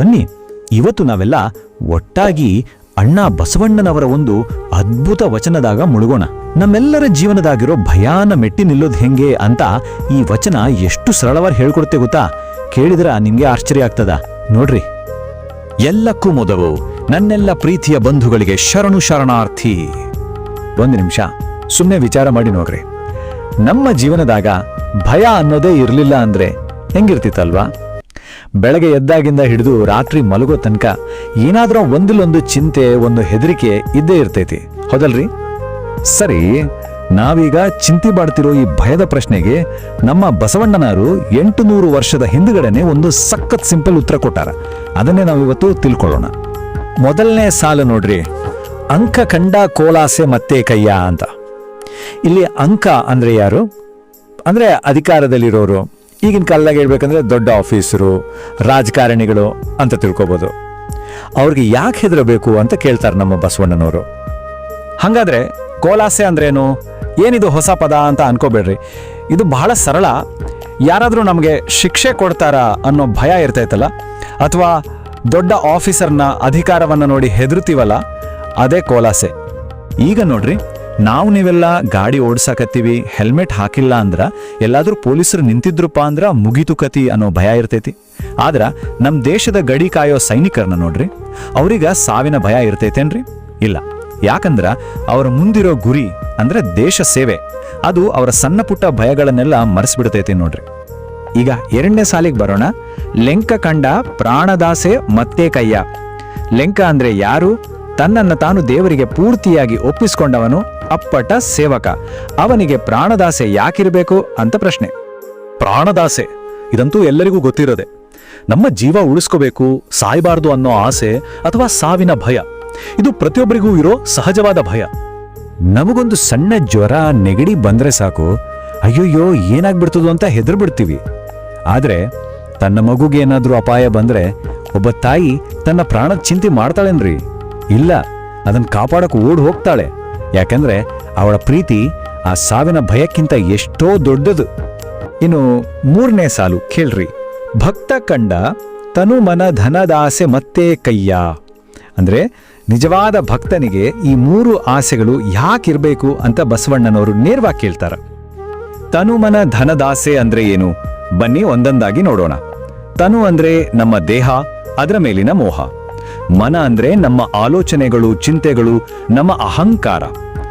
ಬನ್ನಿ. ಇವತ್ತು ನಾವೆಲ್ಲ ಒಟ್ಟಾಗಿ ಅಣ್ಣ ಬಸವಣ್ಣನವರ ಒಂದು ಅದ್ಭುತ ವಚನದಾಗ ಮುಳುಗೋಣ. ನಮ್ಮೆಲ್ಲರ ಜೀವನದಾಗಿರೋ ಭಯಾನ ಮೆಟ್ಟಿ ನಿಲ್ಲೋದು ಹೆಂಗೆ ಅಂತ ಈ ವಚನ ಎಷ್ಟು ಸರಳವಾಗಿ ಹೇಳ್ಕೊಡುತ್ತೆ ಗೊತ್ತಾ? ಕೇಳಿದ್ರ ನಿಮ್ಗೆ ಆಶ್ಚರ್ಯ ಆಗ್ತದ. ನೋಡ್ರಿ. ಎಲ್ಲಕ್ಕೂ ಮೊದಲು ನನ್ನೆಲ್ಲ ಪ್ರೀತಿಯ ಬಂಧುಗಳಿಗೆ ಶರಣು ಶರಣಾರ್ಥಿ. ಒಂದು ನಿಮಿಷ. ಸುಮ್ಮನೆ ವಿಚಾರ ಮಾಡಿ ನೋಡ್ರಿ. ನಮ್ಮ ಜೀವನದಾಗ ಭಯ ಅನ್ನೋದೇ ಇರಲಿಲ್ಲ ಅಂದ್ರೆ ಹೆಂಗಿರ್ತಿತ್ತಲ್ವಾ? ಬೆಳಗ್ಗೆ ಎದ್ದಾಗಿಂದ ಹಿಡಿದು ರಾತ್ರಿ ಮಲಗೋ ತನಕ ಏನಾದರೂ ಒಂದಿಲ್ಲೊಂದು ಚಿಂತೆ, ಒಂದು ಹೆದರಿಕೆ ಇದ್ದೇ ಇರ್ತೈತಿ. ಹೌದಲ್ರಿ? ಸರಿ, ನಾವೀಗ ಚಿಂತೆ ಮಾಡ್ತಿರೋ ಈ ಭಯದ ಪ್ರಶ್ನೆಗೆ ನಮ್ಮ ಬಸವಣ್ಣನವರು ಎಂಟು ನೂರು ವರ್ಷದ ಹಿಂದುಗಡೆನೆ ಒಂದು ಸಖತ್ ಸಿಂಪಲ್ ಉತ್ತರ ಕೊಟ್ಟಾರ. ಅದನ್ನೇ ನಾವಿವತ್ತು ತಿಳ್ಕೊಳ್ಳೋಣ. ಮೊದಲನೇ ಸಾಲು ನೋಡ್ರಿ. ಅಂಕ ಕಂಡ ಕೋಲಾಸೆ ಮತ್ತೆ ಕಯ್ಯ ಅಂತ. ಇಲ್ಲಿ ಅಂಕ ಅಂದ್ರೆ ಯಾರು? ಅಂದ್ರೆ ಅಧಿಕಾರದಲ್ಲಿರೋರು. ಈಗಿನ ಕಾಲದಾಗ ಹೇಳ್ಬೇಕಂದ್ರೆ ದೊಡ್ಡ ಆಫೀಸರು, ರಾಜಕಾರಣಿಗಳು ಅಂತ ತಿಳ್ಕೊಬೋದು. ಅವ್ರಿಗೆ ಯಾಕೆ ಹೆದರಬೇಕು ಅಂತ ಕೇಳ್ತಾರೆ ನಮ್ಮ ಬಸವಣ್ಣನವರು. ಹಾಗಾದರೆ ಕೋಲಾಸೆ ಅಂದ್ರೇನು? ಏನಿದು ಹೊಸ ಪದ ಅಂತ ಅನ್ಕೋಬೇಡ್ರಿ. ಇದು ಬಹಳ ಸರಳ. ಯಾರಾದರೂ ನಮಗೆ ಶಿಕ್ಷೆ ಕೊಡ್ತಾರ ಅನ್ನೋ ಭಯ ಇರ್ತೈತಲ್ಲ? ಅಥವಾ ದೊಡ್ಡ ಆಫೀಸರ್ನ ಅಧಿಕಾರವನ್ನು ನೋಡಿ ಹೆದರ್ತೀವಲ್ಲ ಅದೇ ಕೋಲಾಸೆ. ಈಗ ನೋಡ್ರಿ. ನಾವು ನೀವೆಲ್ಲ ಗಾಡಿ ಓಡ್ಸಾಕತ್ತೀವಿ, ಹೆಲ್ಮೆಟ್ ಹಾಕಿಲ್ಲ ಅಂದ್ರ ಎಲ್ಲಾದ್ರೂ ಪೊಲೀಸರು ನಿಂತಿದ್ರಪ್ಪ ಅಂದ್ರ ಮುಗಿತು ಕತಿ ಅನ್ನೋ ಭಯ ಇರ್ತೈತಿ. ಆದ್ರ ನಮ್ಮ ದೇಶದ ಗಡಿ ಕಾಯೋ ಸೈನಿಕರನ್ನ ನೋಡ್ರಿ, ಅವ್ರಿಗ ಸಾವಿನ ಭಯ ಇರ್ತೈತೇನ್ರಿ? ಇಲ್ಲ. ಯಾಕಂದ್ರ ಅವರ ಮುಂದಿರೋ ಗುರಿ ಅಂದ್ರೆ ದೇಶ ಸೇವೆ. ಅದು ಅವರ ಸಣ್ಣ ಪುಟ್ಟ ಭಯಗಳನ್ನೆಲ್ಲ ಮರೆಸ್ಬಿಡ್ತೈತಿ ನೋಡ್ರಿ. ಈಗ ಎರಡನೇ ಸಾಲಿಗೆ ಬರೋಣ. ಲೆಂಕ ಕಂಡ ಪ್ರಾಣದಾಸೆ ಮತ್ತೆ ಕಯ್ಯ. ಲೆಂಕ ಅಂದ್ರೆ ಯಾರು? ತನ್ನನ್ನು ತಾನು ದೇವರಿಗೆ ಪೂರ್ತಿಯಾಗಿ ಒಪ್ಪಿಸಿಕೊಂಡವನು ಅಪ್ಪಟ ಸೇವಕ. ಅವನಿಗೆ ಪ್ರಾಣದಾಸೆ ಯಾಕಿರಬೇಕು ಅಂತ ಪ್ರಶ್ನೆ. ಪ್ರಾಣದಾಸೆ? ಇದಂತೂ ಎಲ್ಲರಿಗೂ ಗೊತ್ತಿರೋದೆ. ನಮ್ಮ ಜೀವ ಉಳಿಸ್ಕೋಬೇಕು ಸಾಯಬಾರ್ದು ಅನ್ನೋ ಆಸೆ ಅಥವಾ ಸಾವಿನ ಭಯ? ಇದು ಪ್ರತಿಯೊಬ್ಬರಿಗೂ ಇರೋ ಸಹಜವಾದ ಭಯ. ನಮಗೊಂದು ಸಣ್ಣ ಜ್ವರ ನೆಗಡಿ ಬಂದ್ರೆ ಸಾಕು. ಅಯ್ಯೋಯ್ಯೋ ಏನಾಗ್ಬಿಡ್ತದೋ ಅಂತ ಹೆದರ್ಬಿಡ್ತೀವಿ. ಆದ್ರೆ ತನ್ನ ಮಗುಗೆ ಏನಾದರೂ ಅಪಾಯ ಬಂದ್ರೆ ಒಬ್ಬ ತಾಯಿ ತನ್ನ ಪ್ರಾಣದ ಚಿಂತೆ ಮಾಡ್ತಾಳೇನ್ರಿ? ಇಲ್ಲ ಅದನ್ನು ಕಾಪಾಡಕ್ಕೆ ಓಡ್ ಹೋಗ್ತಾಳೆ. ಯಾಕಂದ್ರೆ ಅವಳ ಪ್ರೀತಿ ಆ ಸಾವಿನ ಭಯಕ್ಕಿಂತ ಎಷ್ಟೋ ದೊಡ್ಡದು. ಇನ್ನು ಮೂರನೇ ಸಾಲು ಕೇಳ್ರಿ. ಭಕ್ತ ಕಂಡ ತನು ಮನ ಧನದಾಸೆ ಮತ್ತೆ ಕಯ್ಯ. ಅಂದರೆ ನಿಜವಾದ ಭಕ್ತನಿಗೆ ಈ ಮೂರು ಆಸೆಗಳು ಯಾಕಿರಬೇಕು ಅಂತ ಬಸವಣ್ಣನವರು ನೇರವಾಗಿ ತನು ತನುಮನ ಧನದಾಸೆ ಅಂದ್ರೆ ಏನು? ಬನ್ನಿ ಒಂದೊಂದಾಗಿ ನೋಡೋಣ. ತನು ಅಂದರೆ ನಮ್ಮ ದೇಹ, ಅದರ ಮೇಲಿನ ಮೋಹ. ಮನ ಅಂದ್ರೆ ನಮ್ಮ ಆಲೋಚನೆಗಳು, ಚಿಂತೆಗಳು, ನಮ್ಮ ಅಹಂಕಾರ.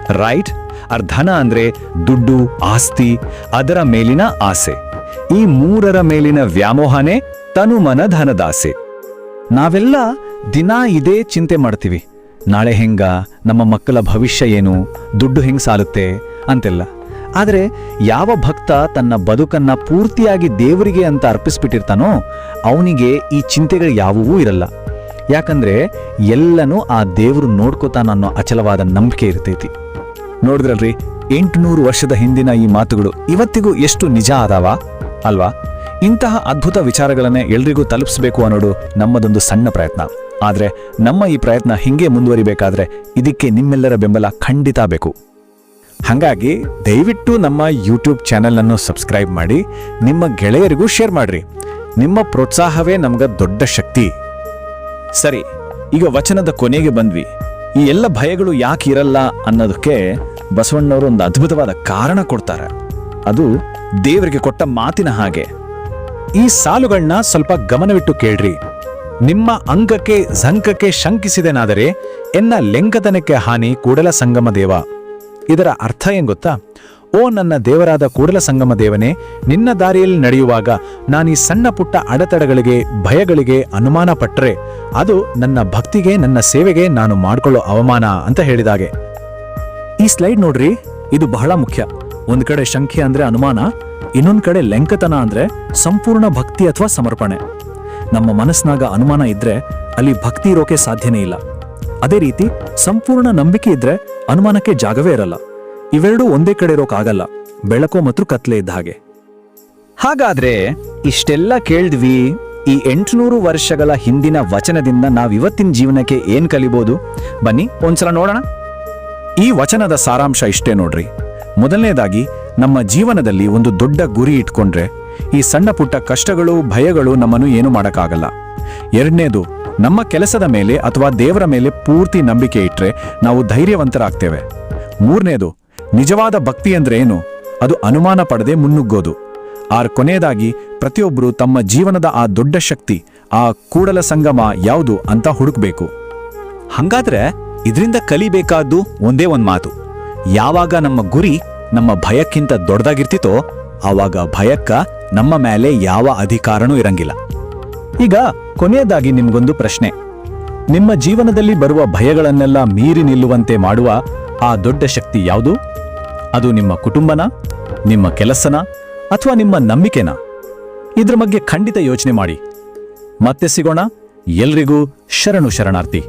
ರೈಟ್ ಅರ್ಧನ ಅಂದ್ರೆ ದುಡ್ಡು, ಆಸ್ತಿ, ಅದರ ಮೇಲಿನ ಆಸೆ. ಈ ಮೂರರ ಮೇಲಿನ ವ್ಯಾಮೋಹನೇ ತನುಮನ ಧನದಾಸೆ. ನಾವೆಲ್ಲ ದಿನ ಇದೇ ಚಿಂತೆ ಮಾಡ್ತೀವಿ. ನಾಳೆ ಹೆಂಗ? ನಮ್ಮ ಮಕ್ಕಳ ಭವಿಷ್ಯ ಏನು? ದುಡ್ಡು ಹೆಂಗ್ ಸಾಲುತ್ತೆ? ಅಂತೆಲ್ಲ. ಆದರೆ ಯಾವ ಭಕ್ತ ತನ್ನ ಬದುಕನ್ನ ಪೂರ್ತಿಯಾಗಿ ದೇವರಿಗೆ ಅಂತ ಅರ್ಪಿಸ್ಬಿಟ್ಟಿರ್ತಾನೋ, ಅವನಿಗೆ ಈ ಚಿಂತೆಗಳು ಯಾವುವೂ ಇರಲ್ಲ. ಯಾಕಂದ್ರೆ ಎಲ್ಲನೂ ಆ ದೇವರು ನೋಡ್ಕೋತಾನನ್ನೋ ಅಚಲವಾದ ನಂಬಿಕೆ ಇರ್ತೈತಿ. ನೋಡಿದ್ರಲ್ರಿ, ಎಂಟುನೂರು ವರ್ಷದ ಹಿಂದಿನ ಈ ಮಾತುಗಳು ಇವತ್ತಿಗೂ ಎಷ್ಟು ನಿಜ ಆದಾವ? ಅಲ್ವಾ? ಇಂತಹ ಅದ್ಭುತ ವಿಚಾರಗಳನ್ನೇ ಎಲ್ರಿಗೂ ತಲುಪಿಸಬೇಕು ಅನ್ನೋದು ನಮ್ಮದೊಂದು ಸಣ್ಣ ಪ್ರಯತ್ನ. ಆದರೆ ನಮ್ಮ ಈ ಪ್ರಯತ್ನ ಹಿಂಗೆ ಮುಂದುವರಿಬೇಕಾದ್ರೆ ಇದಕ್ಕೆ ನಿಮ್ಮೆಲ್ಲರ ಬೆಂಬಲ ಖಂಡಿತ ಬೇಕು. ಹಾಗಾಗಿ ದಯವಿಟ್ಟು ನಮ್ಮ ಯೂಟ್ಯೂಬ್ ಚಾನೆಲ್ ಅನ್ನು ಸಬ್ಸ್ಕ್ರೈಬ್ ಮಾಡಿ, ನಿಮ್ಮ ಗೆಳೆಯರಿಗೂ ಶೇರ್ ಮಾಡಿರಿ. ನಿಮ್ಮ ಪ್ರೋತ್ಸಾಹವೇ ನಮ್ಗ ದೊಡ್ಡ ಶಕ್ತಿ. ಸರಿ, ಈಗ ವಚನದ ಕೊನೆಗೆ ಬಂದ್ವಿ. ಈ ಎಲ್ಲ ಭಯಗಳು ಯಾಕೆ ಇರಲ್ಲ ಅನ್ನೋದಕ್ಕೆ ಬಸವಣ್ಣವರು ಒಂದು ಅದ್ಭುತವಾದ ಕಾರಣ ಕೊಡ್ತಾರೆ. ಅದು ದೇವರಿಗೆ ಕೊಟ್ಟ ಮಾತಿನ ಹಾಗೆ. ಈ ಸಾಲುಗಳನ್ನ ಸ್ವಲ್ಪ ಗಮನವಿಟ್ಟು ಕೇಳ್ರಿ. ನಿಮ್ಮ ಅಂಗಕ್ಕೆ ಝಂಕಕ್ಕೆ ಶಂಕಿಸಿದೆನಾದರೆ ಎನ್ನ ಲೆಂಕತನಕ್ಕೆ ಹಾನಿ ಕೂಡಲ ಸಂಗಮ ದೇವ. ಇದರ ಅರ್ಥ ಏನ್ ಗೊತ್ತಾ? ಓ ನನ್ನ ದೇವರಾದ ಕೂಡಲ ಸಂಗಮ ದೇವನೇ, ನಿನ್ನ ದಾರಿಯಲ್ಲಿ ನಡೆಯುವಾಗ ನಾನೀ ಸಣ್ಣ ಪುಟ್ಟ ಅಡೆತಡೆಗಳಿಗೆ, ಭಯಗಳಿಗೆ ಅನುಮಾನ ಪಟ್ಟರೆ ಅದು ನನ್ನ ಭಕ್ತಿಗೆ, ನನ್ನ ಸೇವೆಗೆ ನಾನು ಮಾಡಿಕೊಳ್ಳೋ ಅವಮಾನ ಅಂತ ಹೇಳಿದಾಗೆ. ಈ ಸ್ಲೈಡ್ ನೋಡ್ರಿ, ಇದು ಬಹಳ ಮುಖ್ಯ. ಒಂದು ಕಡೆ ಶಂಖ್ಯ ಅಂದ್ರೆ ಅನುಮಾನ, ಇನ್ನೊಂದು ಕಡೆ ಲೆಂಕತನ ಅಂದ್ರೆ ಸಂಪೂರ್ಣ ಭಕ್ತಿ ಅಥವಾ ಸಮರ್ಪಣೆ. ನಮ್ಮ ಮನಸ್ಸಿನಾಗ ಅನುಮಾನ ಇದ್ರೆ ಅಲ್ಲಿ ಭಕ್ತಿ ಇರೋಕೆ ಸಾಧ್ಯನೇ ಇಲ್ಲ. ಅದೇ ರೀತಿ ಸಂಪೂರ್ಣ ನಂಬಿಕೆ ಇದ್ರೆ ಅನುಮಾನಕ್ಕೆ ಜಾಗವೇ ಇರಲ್ಲ. ಇವೆರಡೂ ಒಂದೇ ಕಡೆ ಇರೋಕ್ಕಾಗಲ್ಲ ಬೆಳಕು ಮತ್ತು ಕತ್ಲೆ ಇದ್ದ ಹಾಗೆ. ಹಾಗಾದ್ರೆ ಇಷ್ಟೆಲ್ಲ ಕೇಳಿದ್ವಿ, ಈ ಎಂಟುನೂರು ವರ್ಷಗಳ ಹಿಂದಿನ ವಚನದಿಂದ ನಾವಿವತ್ತಿನ ಜೀವನಕ್ಕೆ ಏನ್ ಕಲಿಬೋದು? ಬನ್ನಿ, ಒಂದ್ಸಲ ನೋಡೋಣ. ಈ ವಚನದ ಸಾರಾಂಶ ಇಷ್ಟೇ ನೋಡ್ರಿ. ಮೊದಲನೇದಾಗಿ, ನಮ್ಮ ಜೀವನದಲ್ಲಿ ಒಂದು ದೊಡ್ಡ ಗುರಿ ಇಟ್ಕೊಂಡ್ರೆ, ಈ ಸಣ್ಣ ಪುಟ್ಟ ಕಷ್ಟಗಳು, ಭಯಗಳು ನಮ್ಮನ್ನು ಏನು ಮಾಡೋಕ್ಕಾಗಲ್ಲ. ಎರಡನೇದು, ನಮ್ಮ ಕೆಲಸದ ಮೇಲೆ ಅಥವಾ ದೇವರ ಮೇಲೆ ಪೂರ್ತಿ ನಂಬಿಕೆ ಇಟ್ಟರೆ ನಾವು ಧೈರ್ಯವಂತರಾಗ್ತೇವೆ. ಮೂರನೇದು ನಿಜವಾದ ಭಕ್ತಿ ಅಂದ್ರೆ ಏನು? ಅದು ಅನುಮಾನ ಪಡದೆ ಮುನ್ನುಗ್ಗೋದು. ಆರ್ ಕೊನೆಯದಾಗಿ ಪ್ರತಿಯೊಬ್ಬರು ತಮ್ಮ ಜೀವನದ ಆ ದೊಡ್ಡ ಶಕ್ತಿ, ಆ ಕೂಡಲ ಸಂಗಮ ಯಾವುದು ಅಂತ ಹುಡುಕ್ಬೇಕು. ಹಂಗಾದ್ರೆ ಇದರಿಂದ ಕಲಿಬೇಕಾದ್ದು ಒಂದೇ ಒಂದ್ ಮಾತು. ಯಾವಾಗ ನಮ್ಮ ಗುರಿ ನಮ್ಮ ಭಯಕ್ಕಿಂತ ದೊಡ್ಡದಾಗಿರ್ತಿತೋ ಆವಾಗ ಭಯಕ್ಕ ನಮ್ಮ ಮೇಲೆ ಯಾವ ಅಧಿಕಾರನೂ ಇರಂಗಿಲ್ಲ. ಈಗ ಕೊನೆಯದಾಗಿ ನಿಮ್ಗೊಂದು ಪ್ರಶ್ನೆ. ನಿಮ್ಮ ಜೀವನದಲ್ಲಿ ಬರುವ ಭಯಗಳನ್ನೆಲ್ಲ ಮೀರಿ ನಿಲ್ಲುವಂತೆ ಮಾಡುವ ಆ ದೊಡ್ಡ ಶಕ್ತಿ ಯಾವುದು? ಅದು ನಿಮ್ಮ ಕುಟುಂಬನ, ನಿಮ್ಮ ಕೆಲಸನ ಅಥವಾ ನಿಮ್ಮ ನಂಬಿಕೆನ? ಇದ್ರ ಬಗ್ಗೆ ಖಂಡಿತ ಯೋಚನೆ ಮಾಡಿ. ಮತ್ತೆ ಸಿಗೋಣ. ಎಲ್ರಿಗೂ ಶರಣು ಶರಣಾರ್ಥಿ.